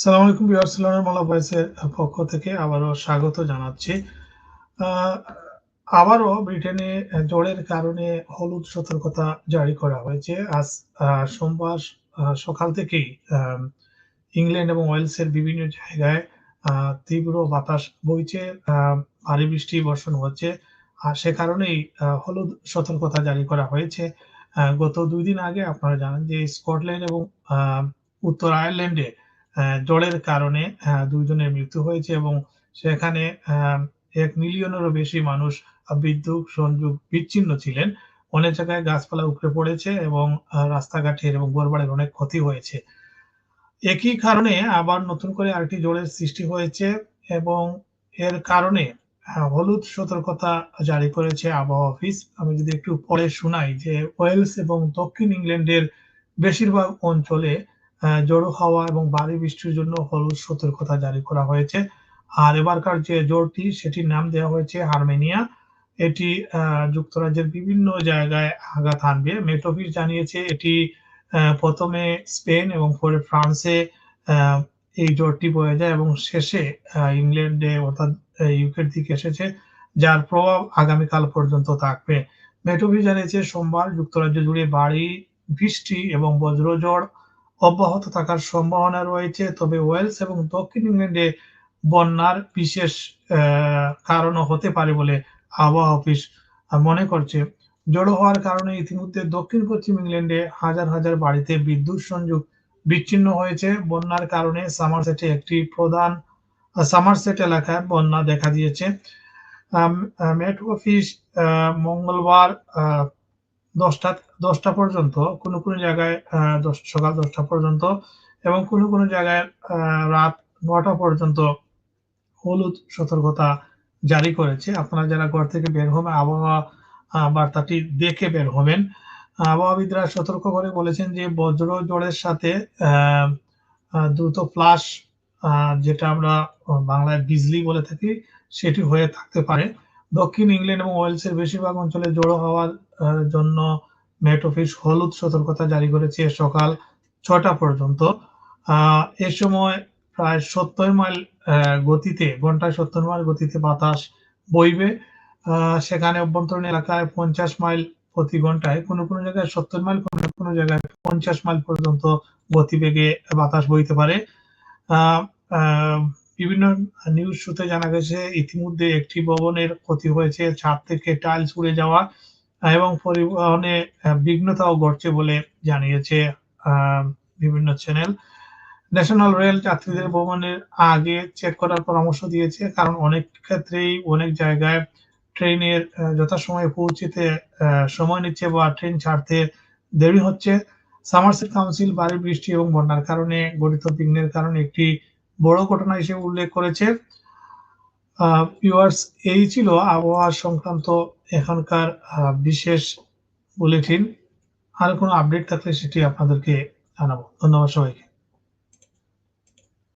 সালাম আলাইকুম বিয়ার্সলামের মালা ভয়েসের পক্ষ থেকে আবারও স্বাগত জানাচ্ছি। আবারও ব্রিটেনে জ্বরের কারণে হলুদ সতর্কতা জারি করা হয়েছে। আজ সোমবার সকাল থেকেই ইংল্যান্ড এবং ওয়েলসের বিভিন্ন জায়গায় তীব্র বাতাস বইছে ভারী বৃষ্টি বর্ষণ হচ্ছে। আর সে কারণেই হলুদ সতর্কতা জারি করা হয়েছে। গত দুই দিন আগে আপনারা জানেন যে স্কটল্যান্ড এবং উত্তর আয়ারল্যান্ডে জ্বরের কারণে দুইজনের মৃত্যু হয়েছে এবং সেখানে এক মিলিয়নেরও বেশি মানুষ বিদ্যুৎ সংযোগ বিচ্ছিন্ন ছিলেন। অনেক জায়গায় গাছপালা উপড়ে পড়েছে এবং রাস্তাঘাটের এবং গোরবাড়ের অনেক ক্ষতি হয়েছে। একই কারণে আবার নতুন করে আরেকটি জলের সৃষ্টি হয়েছে এবং এর কারণে হলুদ সতর্কতা জারি করেছে আবহাওয়া অফিস। আমি যদি একটু পরে শোনাই যে ওয়েলস এবং দক্ষিণ ইংল্যান্ডের বেশিরভাগ অঞ্চলে জড়ো হওয়া এবং ভারী বৃষ্টির জন্য হলুদ সতর্কতা জারি করা হয়েছে। আর এবারকার যে জোরটি, সেটির নাম দেওয়া হয়েছে হারমেনিয়া। এটি যুক্তরাজ্যের বিভিন্ন জায়গায় আঘাত আনবে মেটোফিস জানিয়েছে এটি প্রথমে স্পেন এবং পরে ফ্রান্সে এই জোরটি বয়ে যায় এবং শেষে ইংল্যান্ডে অর্থাৎ ইউকের দিকে এসেছে, যার প্রভাব আগামীকাল পর্যন্ত থাকবে। মেটোফিস জানিয়েছে, সোমবার যুক্তরাজ্য জুড়ে বাড়ি বৃষ্টি এবং বজ্রঝড় অব্যাহত থাকার সম্ভাবনা রয়েছে। তবে ওয়েলস এবং দক্ষিণ ইংল্যান্ডে বন্যার বিশেষ কারণও হতে পারে বলে আবহাওয়া অফিস মনে করছে। জড়ো হওয়ার কারণে ইতিমধ্যে দক্ষিণ পশ্চিম ইংল্যান্ডে হাজার হাজার বাড়িতে বিদ্যুৎ সংযোগ বিচ্ছিন্ন হয়েছে। বন্যার কারণে সামারসেটে একটি প্রধান, সামারসেট এলাকায় বন্যা দেখা দিয়েছে। মেট অফিস মঙ্গলবার দশটা দশটা পর্যন্ত, কোনো কোনো জায়গায় সকাল দশটা পর্যন্ত এবং কোনো কোনো জায়গায় রাত নটা পর্যন্ত হলুদ সতর্কতা জারি করেছে। আপনারা যারা ঘর থেকে বের হবেন, আবহাওয়া বার্তাটি দেখে বের হবেন। আবহাওয়াবিদরা সতর্ক করে বলেছেন যে, বজ্র জড়ের সাথে দ্রুত ফ্লাশ যেটা আমরা বাংলায় বিজলি বলে থাকি, সেটি হয়ে থাকতে পারে। দক্ষিণ ইংল্যান্ড এবং ওয়েলসের বেশিরভাগ অঞ্চলে জড়ো হওয়ার জন্য মেট অফিস হলুদ সতর্কতা জারি করেছে সকাল ছটা পর্যন্ত। এ সময় প্রায় সত্তর মাইল গতিতে, ঘন্টায় সত্তর মাইল গতিতে বাতাস বইবে। সেখানে অভ্যন্তরীণ এলাকায় পঞ্চাশ মাইল প্রতি ঘন্টায়, কোনো কোনো জায়গায় সত্তর মাইল, কোনো কোনো জায়গায় পঞ্চাশ মাইল পর্যন্ত গতিবেগে বাতাস বইতে পারে। বিভিন্ন নিউজ সূত্রে জানা গেছে, ইতিমধ্যে একটি ভবনের ক্ষতি হয়েছে, ছাদ থেকে টাইলস উড়ে যাওয়া। এবং পরিবহনে বিঘ্নতাও ঘটছে বলে জানিয়েছে বিভিন্ন চ্যানেল ন্যাশনাল রেল যাত্রীদের ভ্রমণের আগে চেক করার পরামর্শ দিয়েছে, কারণ অনেক ক্ষেত্রেই অনেক জায়গায় ট্রেনের যথাসময়ে পৌঁছিতে সময় নিচ্ছে বা ট্রেন ছাড়তে দেরি হচ্ছে। সামারসেট কাউন্সিল ভারী বৃষ্টি এবং বন্যার কারণে গঠিত বিঘ্নের কারণে একটি বড় ঘটনা হিসেবে উল্লেখ করেছে। এই ছিল আবহাওয়া সংক্রান্ত এখনকার বিশেষ বুলেটিন আর কোনো আপডেট থাকলে সেটি আপনাদেরকে জানাব। ধন্যবাদ সবাইকে।